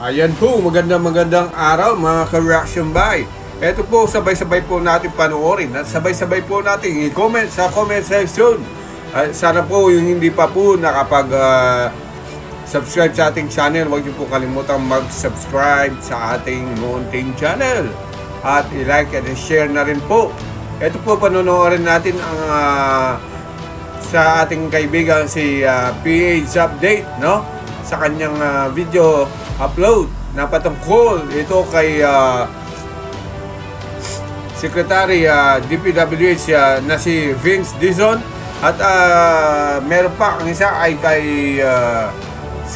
Ayan po, magandang magandang araw mga ka-reaction by. Ito po, sabay-sabay po natin panoorin at sabay-sabay po natin i-comment sa comment section. At sana po yung hindi pa po nakapag ah, subscribe sa ating channel, huwag niyo po kalimutang mag-subscribe sa ating Mountain channel. At i-like at i-share na rin po. Ito po, panonoodin natin ang ah, sa ating kaibigan si ah, PH Update, no? Sa kanyang ah, video upload na patungkol ito kay ah, Secretary ah, DPWH ah, na si Vince Dizon at ah, meron pa ang isa ay kay ah,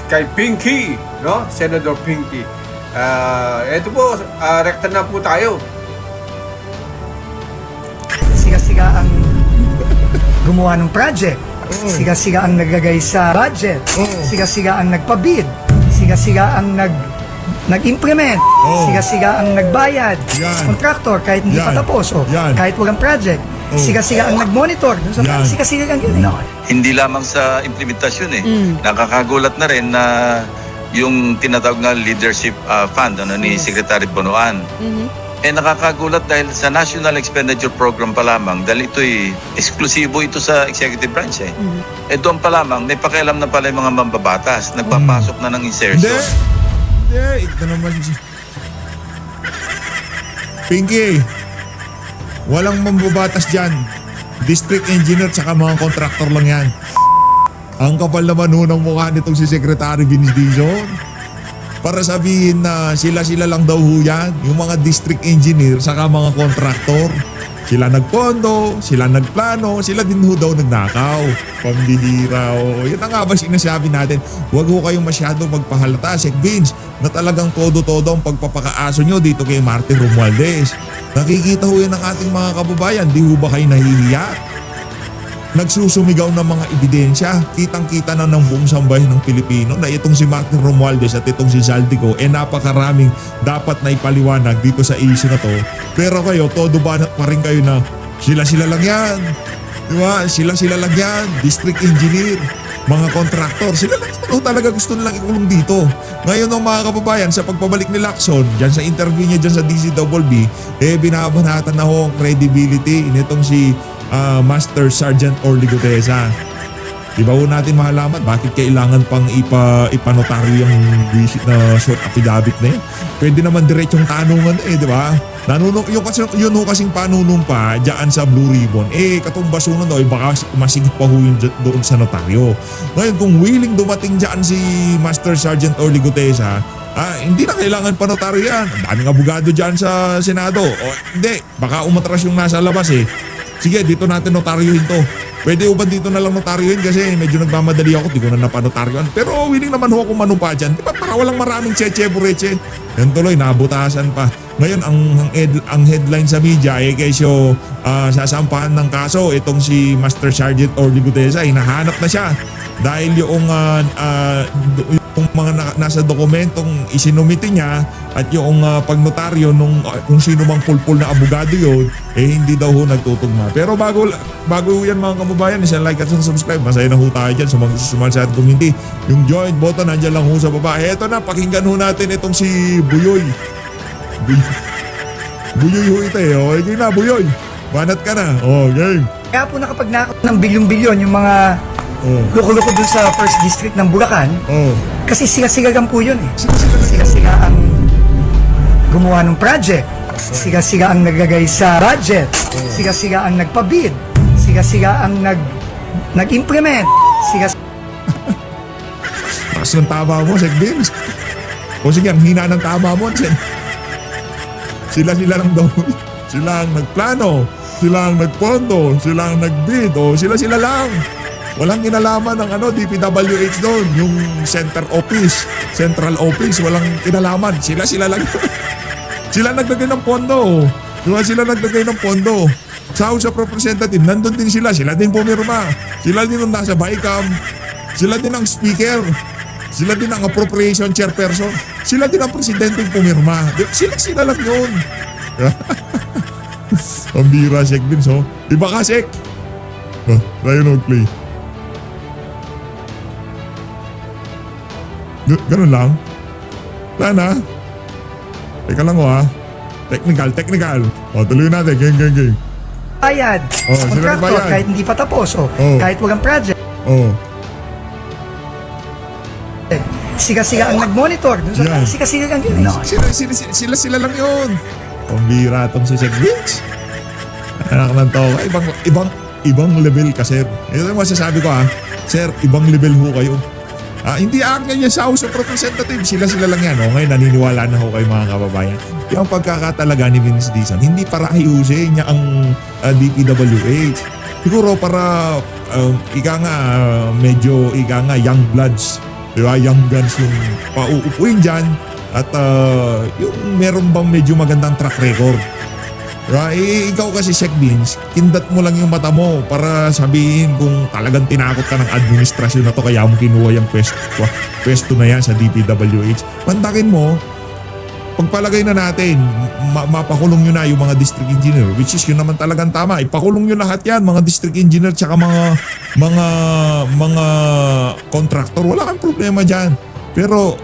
kay Pinky, no? Senator Pinky. Ah, ito po, ah, rekta na po tayo. siga-siga ang gumawa ng project. Siga-siga ang naglagay sa budget. Siga-siga ang nagpabid. Siga-siga ang nag nag-implement. Oh. Siga-siga ang nagbayad. Yan. Contractor kahit hindi pa Yan. tapos o Yan. kahit walang project. Oh. Siga-siga ang nag-monitor. dun Sa Yan. Siga-siga lang yun. Eh. hindi lamang sa implementasyon eh. Nakakagulat na rin na yung tinatawag na leadership uh, fund ano ni Secretary Bonoan. Eh nakakagulat dahil sa National Expenditure Program pa lamang dahil ito'y eksklusibo ito sa executive branch eh. Eh doon pa lamang may pakialam na pala yung mga mambabatas. Nagpapasok na ng Hindi. insertion. Hindi. Ito naman si... Pinky. Walang mambabatas dyan. District engineer tsaka mga contractor lang yan. Ang kapal naman ho ng mukha nitong si Secretary Vince Dizon. Para sabihin na sila-sila lang daw ho yan. Yung mga district engineer saka mga contractor. Sila nagpondo, sila nagplano, sila din ho daw nagnakaw. Pambihira o. Yan ang nga ba sinasabi natin. Huwag ho kayong masyado magpahalata, Sek Vince, na talagang todo-todo ang pagpapakaaso nyo dito kay Martin Romualdez. Nakikita ho yan ng ating mga kababayan. Di ho ba kayo nahihiya? Nagsusumigaw ng mga ebidensya. Kitang-kita na ng buong sambahin ng Pilipino na itong si Martin Romualdez at itong si Zaldico eh napakaraming dapat na ipaliwanag dito sa issue na to. Pero kayo, todo ba pa rin kayo na sila-sila lang yan. Di ba? Sila-sila lang yan. District engineer, mga contractor. Sila lang ho talaga gusto nilang ikulong dito. Ngayon ng mga kababayan, sa pagpabalik ni Lacson, dyan sa interview niya dyan sa DCWB, eh binabanatan na ho ang credibility nitong si ah, Master Sergeant Orly Gutesa. Di ba ho natin mahalaman bakit kailangan pang ipa, ipanotaryo yung na short affidavit na yun? Pwede naman diretsong tanungan eh, di ba? Nanunong, yung, kasi, yun kasing panunumpa dyan sa Blue Ribbon, eh katumbasunan daw, eh, baka masigit pa ho doon sa notaryo. Ngayon kung willing dumating dyan si Master Sergeant Orly Gutesa, Ah, hindi na kailangan pa notaryo yan. Ang daming abogado dyan sa Senado. O, hindi, baka umatras yung nasa labas eh. Sige, dito natin notaryohin to. Pwede ba dito na lang notaryohin kasi medyo nagmamadali ako, di ko na napanotaryohan. Pero willing naman ho akong manumpa dyan. Di ba para walang maraming cheche bureche? Yan tuloy, nabutasan pa. Ngayon, ang, ang, ed- ang headline sa media, eh kesyo ah, sasampahan ng kaso, itong si Master Sergeant Orly Gutesa, hinahanap na siya. Dahil yung, ah, ah, yung mga na- nasa dokumentong isinumiti niya at yung ah, pagnotaryo nung ah, kung sino mang pulpul na abogado yun, eh hindi daw ho nagtutugma. Pero bago, bago yan mga kababayan, isang like at subscribe. Masaya na ho tayo dyan sa mga sumali sa ating community. Yung join button, nandyan lang ho sa baba. Eto na, pakinggan ho natin itong si Buyoy. Buyoy, Buyoy ho ito eh. O, na, Buyoy. Banat ka na. O, game. Kaya po nakapagnakaw ng bilyon-bilyon yung mga O, loko-loko dun sa first district ng Bulacan. o. Kasi siga-siga lang po yun eh. Siga-siga ang gumawa ng project. Siga-siga ang naglagay sa budget. Siga-siga ang nagpabid. Siga-siga ang nag nag-implement. Siga Taas ng tama mo, Sek Vince. O sige, ang hina ng tama mo, Sen. Sila-sila lang daw. Sila ang nagplano. Sila ang nagpondo. Sila ang nagbid. O sila-sila lang. Walang kinalaman ng ano, DPWH doon. Yung center office, central office, walang kinalaman. Sila-sila lang. sila naglagay ng pondo. Diba sila naglagay ng pondo. Sa House of Representative, nandun din sila. Sila din pumirma. Sila din ang nasa BICAM. Sila din ang speaker. Sila din ang appropriation chairperson. Sila din ang presidente pumirma. Sila sila lang yun. ang bira, Sek Vince, oh. Di ba ka, Sek? Oh, tayo play. G- ganun lang. Wala na. Teka lang oh ha. Technical, technical. O, tuloy natin. Gang, gang, gang. bayad. Oh, sino nagbayad? kahit hindi pa tapos. O, Oh. kahit walang project. Oh, Siga-siga ang nag-monitor. Dun sa Yan. siga-siga lang yun. eh. sila, sila, sila, sila, sila lang yun. Pambira tong si Sir Vince. Anak ng tao. Ibang, ibang, ibang level ka, sir. Ito yung masasabi ko ha. Sir, ibang level ho kayo. Ah, hindi akin yan sa House of Representatives. Sila-sila lang yan. O, ngayon, naniniwala na ho kayo mga kababayan. Yung pagkakatalaga ni Vince Dizon, hindi para ayusin niya ang ah, DPWH. Siguro para um, ika nga, ah, medyo ika nga, young bloods. Di ba? Young guns yung pauupuin dyan. At ah, yung meron bang medyo magandang track record. Diba? Eh, ikaw kasi, Sek Beans, kindat mo lang yung mata mo para sabihin kung talagang tinakot ka ng administrasyon na to kaya mo kinuha yung pwesto, pwesto na yan sa DPWH. Pantakin mo, pagpalagay na natin, ma- mapakulong nyo na yung mga district engineer, which is yun naman talagang tama. Ipakulong nyo lahat yan, mga district engineer tsaka mga, mga, mga contractor. Wala kang problema dyan. Pero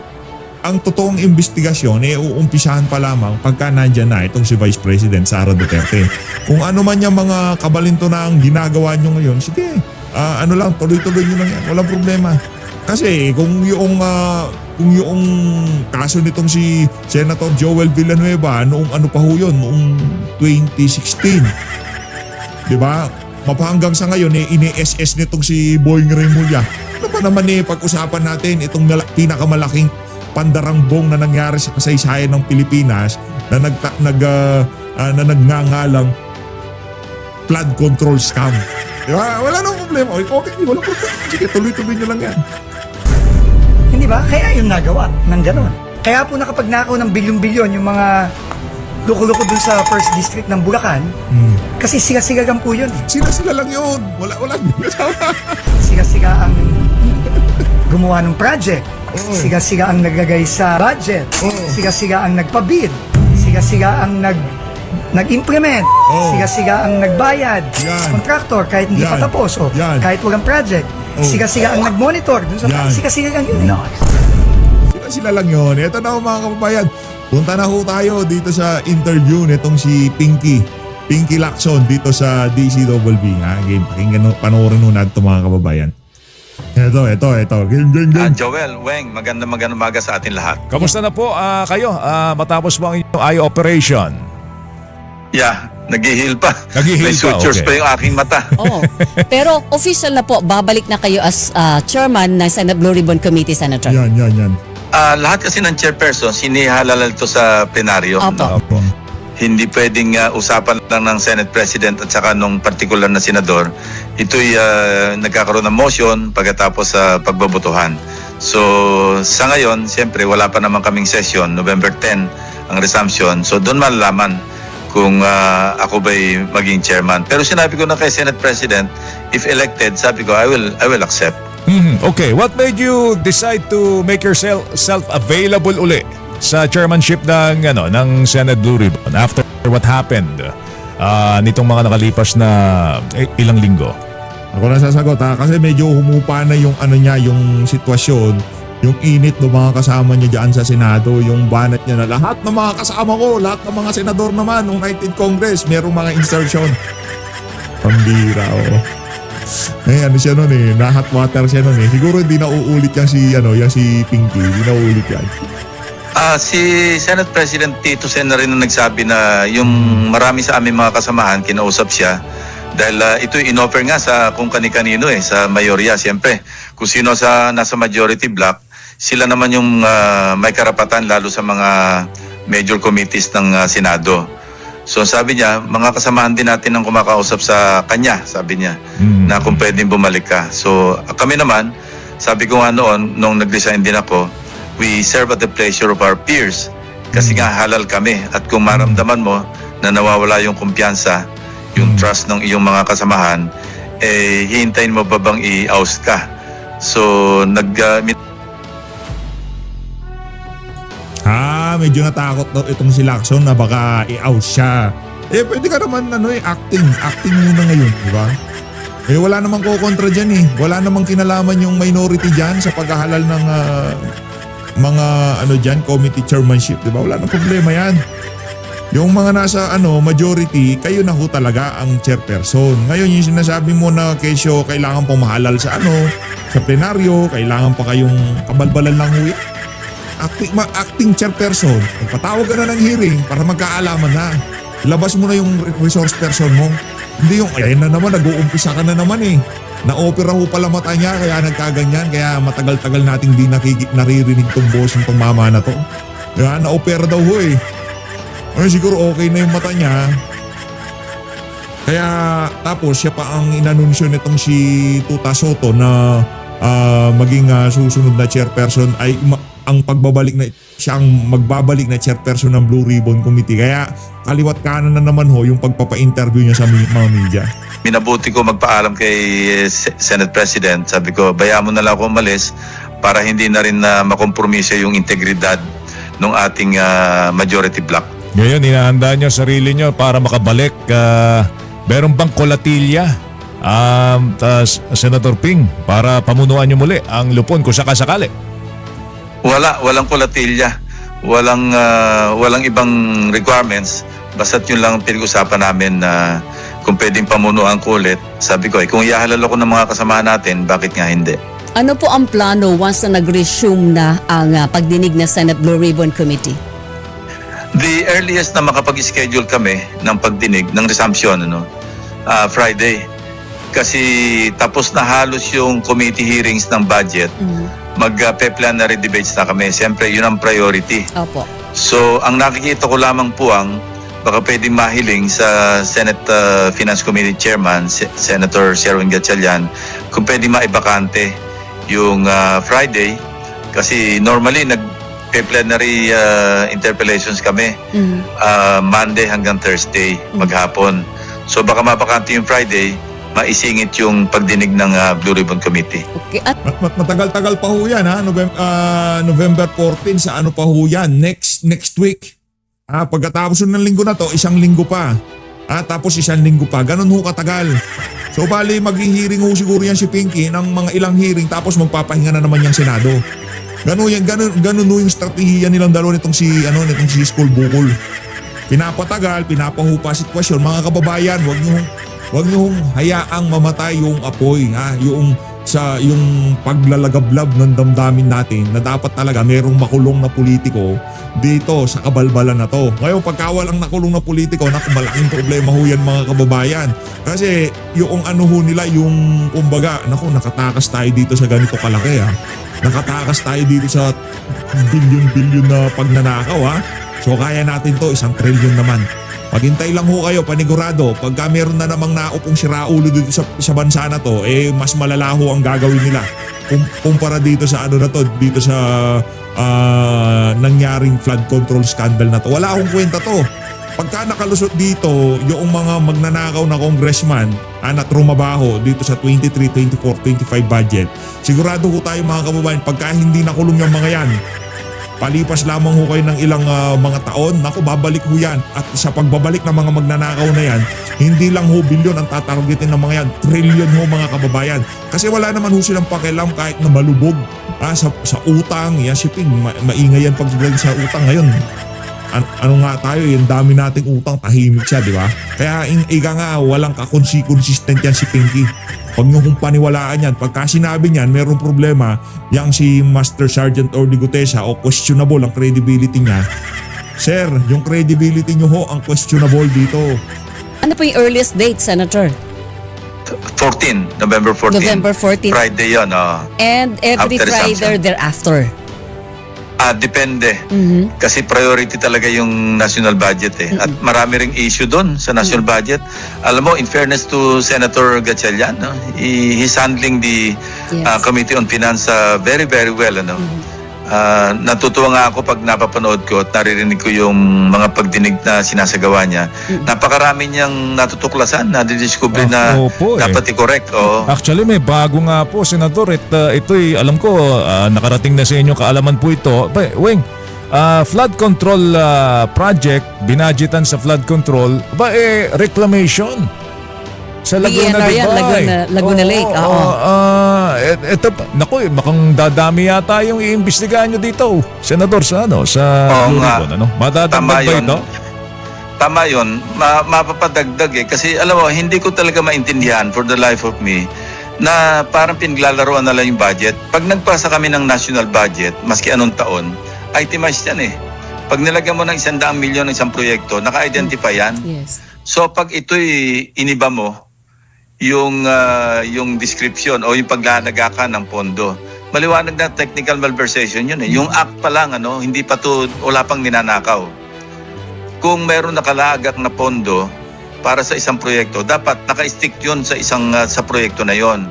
ang totoong investigasyon eh uumpisahan pa lamang pagka nandyan na itong si Vice President Sara Duterte. Kung ano man yung mga kabalinto na ang ginagawa nyo ngayon, sige, ah, ano lang, tuloy-tuloy nyo lang yan. Walang problema. Kasi kung yung ah, kung yung kaso nitong si Senator Joel Villanueva noong ano pa ho yun, noong 2016. 'Di ba? Mapahanggang sa ngayon eh ini-SS nitong si Boying Remulla. Ano pa naman eh pag-usapan natin itong mala- pandarangbong na nangyari sa kasaysayan ng Pilipinas na nag nag ah, na nagngangalang flood control scam. Di ba? Wala nang problema. Okay, wala problema. Sige, tuloy-tuloy nyo lang yan. Hindi ba? Kaya yung nagawa ng ganon. Kaya po nakapagnakaw ng bilyon-bilyon yung mga loko-loko dun sa first district ng Bulacan. Kasi siga-sigagan po yun. eh. Sila-sila lang yun. Wala, wala. Siga-siga ang gumawa ng project. Siga-siga ang naglagay sa budget. Siga-siga ang nagpabid. Siga-siga ang nag nag-implement. Oh. Siga-siga ang nagbayad. Yan. Contractor, kahit hindi pa Yan. tapos. O, Yan. kahit walang project. Oh. Siga-siga ang nag-monitor. Dun sa Yan. siga-siga lang yun. eh. Sila-sila lang yun. Ito na ho mga kababayan. Punta na ho tayo dito sa interview nitong si Pinky. Pinky Lacson dito sa DCWB. Ha? Game, pakinggan panoorin ho natin mga kababayan. Ito, ito, ito. Game, game, Ah, game. Joel, Weng, maganda magandang umaga sa atin lahat. Kamusta na po ah, kayo ah, matapos mo ang inyong eye operation? Yeah, nag-heal pa. Nag-heal May pa, sutures okay. pa yung aking mata. Oo. Pero official na po, babalik na kayo as ah, chairman ng Senate Blue Ribbon Committee, Senator. Yan, yan, yan. Ah, lahat kasi ng chairperson, sinihalal ito sa plenaryo. Opo. Opo. Hindi pwedeng ah, usapan lang ng Senate President at saka nung particular na senador. Ito'y ah, nagkakaroon ng motion pagkatapos sa pagbobotohan. So, sa ngayon, siyempre, wala pa naman kaming session, November 10 ang resumption. So, doon malalaman kung ah, ako ba'y maging chairman. Pero sinabi ko na kay Senate President, if elected, sabi ko, I will, I will accept. Mhm. Okay, what made you decide to make yourself self available uli sa chairmanship ng ano ng Senate Blue Ribbon after what happened ah, nitong mga nakalipas na eh, ilang linggo? Ako na sasagot ha, kasi medyo humupa na yung ano niya, yung sitwasyon, yung init ng mga kasama niya dyan sa Senado, yung banat niya na lahat ng mga kasama ko, lahat ng mga senador naman, ng 19th Congress, merong mga insertion. Pambira, oo. Eh, ano siya nun eh, na hot water siya nun eh. Siguro hindi na uulit yan si, ano, yan si Pinky, hindi na uulit yan. Ah, si Senate President Tito Sen na rin ang nagsabi na yung marami sa aming mga kasamahan, kinausap siya. Dahil ah, ito inoffer nga sa kung kani-kanino eh, sa mayorya. Siyempre, kung sino sa nasa majority block, sila naman yung ah, may karapatan lalo sa mga major committees ng ah, Senado. So sabi niya, mga kasamahan din natin ang kumakausap sa kanya, sabi niya, Mm. na kung pwedeng bumalik ka. So kami naman, sabi ko nga noon, nung nag-resign din ako, we serve at the pleasure of our peers. Kasi nga halal kami at kung maramdaman mo na nawawala yung kumpiyansa, yung trust ng iyong mga kasamahan, eh hihintayin mo ba bang i-oust ka? So nag uh, Ah, medyo natakot daw itong si Lacson na baka i-out siya. Eh, pwede ka naman ano eh, acting. Acting muna ngayon, di ba? Eh, wala namang kukontra dyan eh. Wala namang kinalaman yung minority dyan sa paghahalal ng ah, mga ano diyan, committee chairmanship, 'di ba? Wala nang problema 'yan. Yung mga nasa ano, majority, kayo na ho talaga ang chairperson. Ngayon yung sinasabi mo na kesyo kailangan pong mahalal sa ano, sa plenaryo, kailangan pa kayong kabalbalan lang ho. Acting, ma- acting chairperson, magpatawag ka na ng hearing para magkaalaman na. Labas mo na yung re- resource person mo. Hindi yung, ayun na naman, nag-uumpisa ka na naman eh. Na-opera ho pala mata niya, kaya nagkaganyan, kaya matagal-tagal nating di nakiki- naririnig tong boss ng mama na to. Kaya na-opera daw ho eh. Ay, siguro okay na yung mata niya. Kaya tapos siya pa ang inanunsyo nitong si Tuta Soto na ah, maging ah, susunod na chairperson ay ma- ang pagbabalik na siya ang magbabalik na chairperson ng Blue Ribbon Committee. Kaya kaliwat kanan na naman ho yung pagpapa-interview niya sa mga media. Minabuti ko magpaalam kay eh, Se- Senate President. Sabi ko, bayaan mo na lang ako umalis para hindi na rin na makompromiso yung integridad ng ating ah, majority bloc. Ngayon, inahanda nyo sarili nyo para makabalik. Uh, meron bang kolatilya, um, tas- Senator Ping, para pamunuan nyo muli ang lupon kung sakasakali? Wala, walang kolatilya. Walang ah, walang ibang requirements. Basta't yun lang ang pinag-usapan namin na kung pwedeng pamunuan ko ulit. Sabi ko, eh, kung ihahalal ako ng mga kasamahan natin, bakit nga hindi? Ano po ang plano once na nag-resume na ang ah, pagdinig na Senate Blue Ribbon Committee? The earliest na makapag-schedule kami ng pagdinig ng resumption ano, ah, Friday. Kasi tapos na halos yung committee hearings ng budget, mag-plenary debates na kami. Siyempre, yun ang priority. Opo. So, ang nakikita ko lamang po ang baka pwedeng mahiling sa Senate uh, Finance Committee Chairman, Se- Senator Sherwin Gatchalian, kung pwedeng maibakante yung uh, Friday kasi normally nag plenary uh, interpellations kami Mhm. uh, Monday hanggang Thursday maghapon. So baka mabakante yung Friday, maisingit yung pagdinig ng uh, Blue Ribbon Committee. Okay. At Mat- mat- matagal-tagal pa ho yan ha. November, November 14 sa ano pa ho yan. Next, next week. Ah, pagkatapos ng linggo na to, isang linggo pa. Ah, tapos isang linggo pa. Ganun ho katagal. So bali maghihiring ho siguro yan si Pinky ng mga ilang hearing tapos magpapahinga na naman yung Senado. Ganun yan, ganun, ganun ho yung strategiya nilang dalawa nitong si, ano, nitong si School Bukol. Pinapatagal, pinapahupa sitwasyon. Mga kababayan, wag niyo wag niyo hayaang mamatay yung apoy, ha? Yung sa yung paglalagablab ng damdamin natin na dapat talaga merong makulong na politiko dito sa kabalbalan na to. Ngayon pagka walang nakulong na politiko, naku malaking problema ho yan mga kababayan. Kasi yung ano ho nila, yung kumbaga, naku nakatakas tayo dito sa ganito kalaki ha. Nakatakas tayo dito sa bilyon-bilyon na pagnanakaw ha. So kaya natin to, isang trilyon naman. Paghintay lang ho kayo, panigurado. Pagka meron na namang naupong siraulo dito sa, sa bansa na to, eh mas malala ho ang gagawin nila. Kum, kumpara dito sa ano na to, dito sa ah, nangyaring flood control scandal na to. Wala akong kwenta to. Pagka nakalusot dito, yung mga magnanakaw na congressman na trumabaho dito sa 23, 24, 25 budget, sigurado ho tayo mga kababayan, pagka hindi nakulong yung mga yan, Palipas lamang ho kayo ng ilang ah, mga taon, naku babalik ho yan. At sa pagbabalik ng mga magnanakaw na yan, hindi lang ho bilyon ang tatargetin ng mga yan, trillion ho mga kababayan. Kasi wala naman ho silang pakialam kahit na malubog ah, sa, sa utang, yan shipping, ma- maingay yan pagdating sa utang ngayon. An- ano nga tayo, yung dami nating utang, tahimik siya, di ba? Kaya iga nga, walang kakonsi-consistent yan si Pinky. Huwag niyo kong paniwalaan yan. Pagka sinabi niyan, merong problema, yang si Master Sergeant Orly Gutesa o questionable ang credibility niya. Sir, yung credibility niyo ho ang questionable dito. ano po yung earliest date, Senator? 14, November 14. November 14. Friday yun. oh. And every After Friday thereafter. Ah, depende. Mhm. Kasi priority talaga yung national budget eh. At marami ring issue doon sa national budget. Alam mo, in fairness to Senator Gatchalian, no? he- he's handling the Yes. uh, Committee on Finance uh, very, very well. Ano? Ah, natutuwa nga ako pag napapanood ko at naririnig ko yung mga pagdinig na sinasagawa niya. Napakarami niyang natutuklasan, nadidiscover na opo eh. dapat i-correct. Oh. Actually, may bago nga po, Senator. It, uh, ito'y, alam ko, ah, nakarating na sa inyo kaalaman po ito. Pa, Weng, ah, flood control ah, project, binadgetan sa flood control, ba eh, reclamation. Sa Laguna, DNR di yan, ba? Laguna, Laguna Lake. Oo. Oo, ah, et- eto, pa- naku, eh, makang dadami yata yung iimbestigahan nyo dito, Senador, sa ano, sa Oo ano? Madadagdag Tama ba ito? Tama yun, ma- mapapadagdag eh. Kasi alam mo, hindi ko talaga maintindihan for the life of me na parang pinaglalaroan na lang yung budget. Pag nagpasa kami ng national budget, maski anong taon, itemized yan eh. Pag nilagyan mo ng isang daang milyon ng isang proyekto, naka-identify yan. Yes. So pag ito'y iniba mo, yung ah, yung description o yung paglalagakan ng pondo, maliwanag na technical malversation yun eh. Yung act pa lang, ano, hindi pa to, wala pang ninanakaw. Kung meron nakalagak na pondo para sa isang proyekto, dapat naka-stick yun sa isang ah, sa proyekto na yon.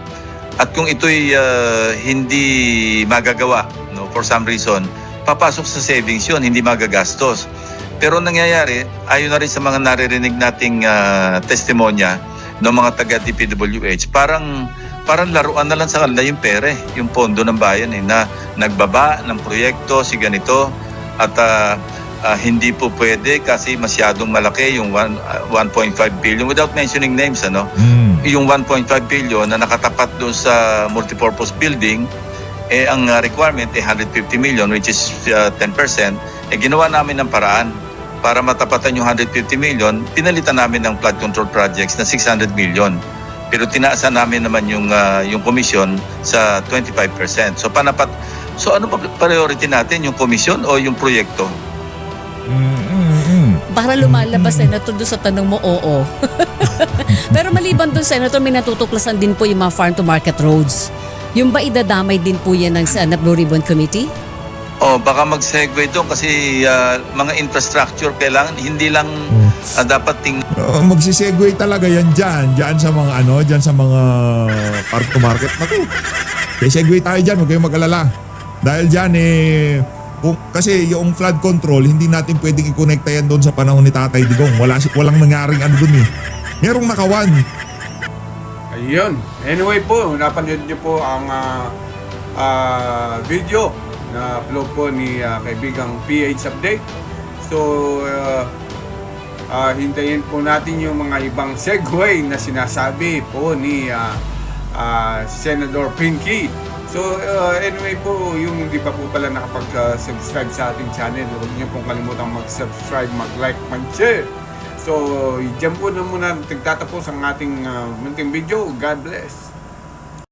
At kung ito'y ah, hindi magagawa no, for some reason, papasok sa savings yun, hindi magagastos. Pero ang nangyayari, ayon na rin sa mga naririnig nating ah, testimonya ng mga taga DPWH, parang parang laruan na lang sa kanila yung pere, yung pondo ng bayan eh, na nagbaba ng proyekto si ganito. At ah, ah, hindi po pwede kasi masyadong malaki yung one- ah, 1.5 billion without mentioning names ano. Mm. yung 1.5 billion na nakatapat doon sa multipurpose building, eh ang uh, requirement ay 150 million which is uh, 10%, eh ginawa namin ng paraan para matapatan yung 150 million, pinalitan namin ng flood control projects na 600 million. Pero tinaasan namin naman yung uh, yung komisyon sa 25%. So panapat So ano pa priority natin, yung komisyon o yung proyekto? Para lumalabas, Senator, doon sa tanong mo, oo. Pero maliban doon, Senator, may natutuklasan din po yung mga farm-to-market roads. Yung ba idadamay din po yan ng Senate Blue Ribbon Committee? Oh, baka mag-segue doon kasi uh, mga infrastructure kailangan hindi lang uh, dapat ting Uh, magsisegue talaga yan dyan. Dyan sa mga ano, dyan sa mga park to market. Naku, kaya segue tayo dyan, huwag kayong mag-alala. Dahil dyan eh, kung, kasi yung flood control, hindi natin pwedeng i-connecta yan doon sa panahon ni Tatay Digong. Wala, si- walang nangyaring ano doon eh. Merong nakawan. Ayun. Anyway po, napanood niyo po ang ah, ah, video na upload po ni ah, kaibigang PH Update. So, ah, ah, hintayin po natin yung mga ibang segue na sinasabi po ni ah, ah, Senator Pinky. So, ah, anyway po, yung hindi pa po pala nakapag-subscribe sa ating channel, huwag niyo pong kalimutang mag-subscribe, mag-like, mag-share. So, dyan po na muna nagtatapos ang ating ah, munting video. God bless.